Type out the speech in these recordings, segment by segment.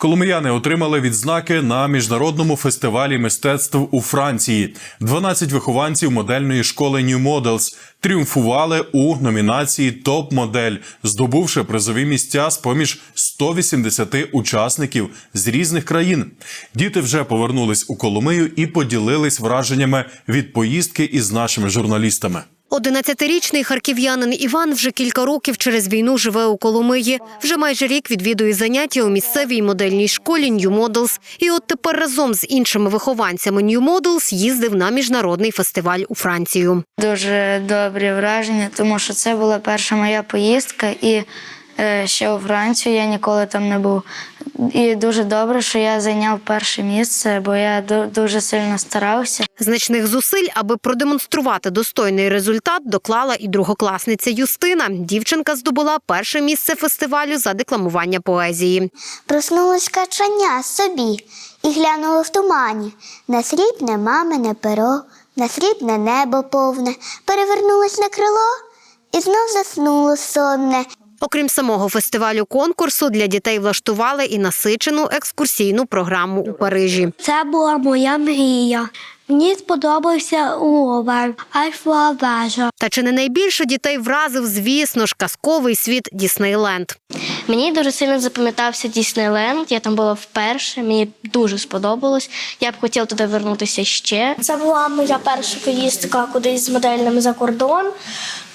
Коломияни отримали відзнаки на міжнародному фестивалі мистецтв у Франції. 12 вихованців модельної школи New Models тріумфували у номінації Топ-модель, здобувши призові місця з поміж 180 учасників з різних країн. Діти вже повернулись у Коломию і поділились враженнями від поїздки із нашими журналістами. 11-річний харків'янин Іван вже кілька років через війну живе у Коломиї. Вже майже рік відвідує заняття у місцевій модельній школі New Models. І от тепер разом з іншими вихованцями New Models їздив на міжнародний фестиваль у Францію. Дуже добрі враження, тому що це була перша моя поїздка, і ще у Францію я ніколи там не був. І дуже добре, що я зайняв перше місце, бо я дуже сильно старався. Значних зусиль, аби продемонструвати достойний результат, доклала і другокласниця Юстина. Дівчинка здобула перше місце фестивалю за декламування поезії. Проснулось качання собі і глянуло в тумані на срібне мамине перо, на срібне небо повне, перевернулось на крило і знов заснуло сонне. Окрім самого фестивалю конкурсу, для дітей влаштували і насичену екскурсійну програму у Парижі. Це була моя мрія. Мені сподобався Лувер, Альфа вежа. Та чи не найбільше дітей вразив, звісно ж, казковий світ Діснейленд. Мені дуже сильно запам'ятався Діснейленд. Я там була вперше. Мені дуже сподобалось. Я б хотіла туди вернутися ще. Це була моя перша поїздка кудись з моделями за кордон.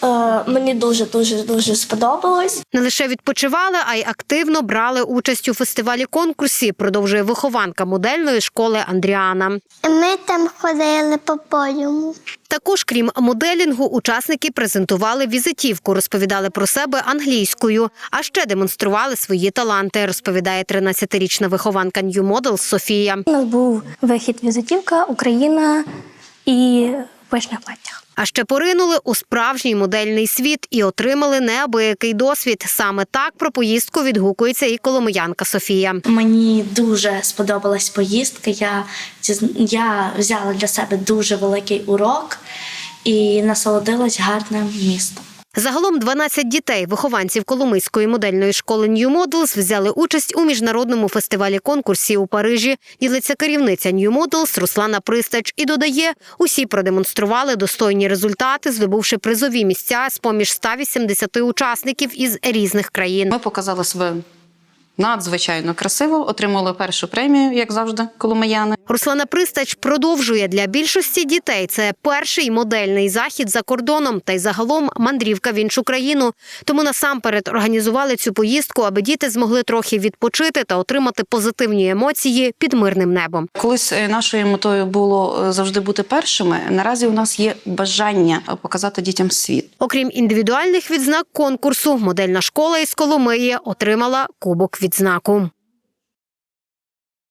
Е, мені дуже дуже дуже сподобалось. Не лише відпочивали, а й активно брали участь у фестивалі конкурсі. Продовжує вихованка модельної школи Андріана. Ми там ходили по подіуму. Також, крім моделінгу, учасники презентували візитівку, розповідали про себе англійською, а ще демонстрували свої таланти. Розповідає 13-річна вихованка New Model Софія. У нас був вихід візитівка, Україна і в пишних платтях. А ще поринули у справжній модельний світ і отримали неабиякий досвід. Саме так про поїздку відгукується і коломиянка Софія. Мені дуже сподобалась поїздка. Я, я взяла для себе дуже великий урок і насолодилась гарним містом. Загалом 12 дітей, вихованців Коломийської модельної школи New Models, взяли участь у міжнародному фестивалі конкурсі у Парижі. Ділиться керівниця New Models Руслана Пристач і додає, усі продемонстрували достойні результати, здобувши призові місця з поміж 180 учасників із різних країн. Ми показали себе надзвичайно красиво, отримали першу премію, як завжди, коломияни. Руслана Пристач продовжує для більшості дітей. Це перший модельний захід за кордоном та й загалом мандрівка в іншу країну. Тому насамперед організували цю поїздку, аби діти змогли трохи відпочити та отримати позитивні емоції під мирним небом. Колись е, нашою метою було е, завжди бути першими. Наразі у нас є бажання показати дітям світ. Окрім індивідуальних відзнак конкурсу, модельна школа із Коломиї отримала кубок відзнаку.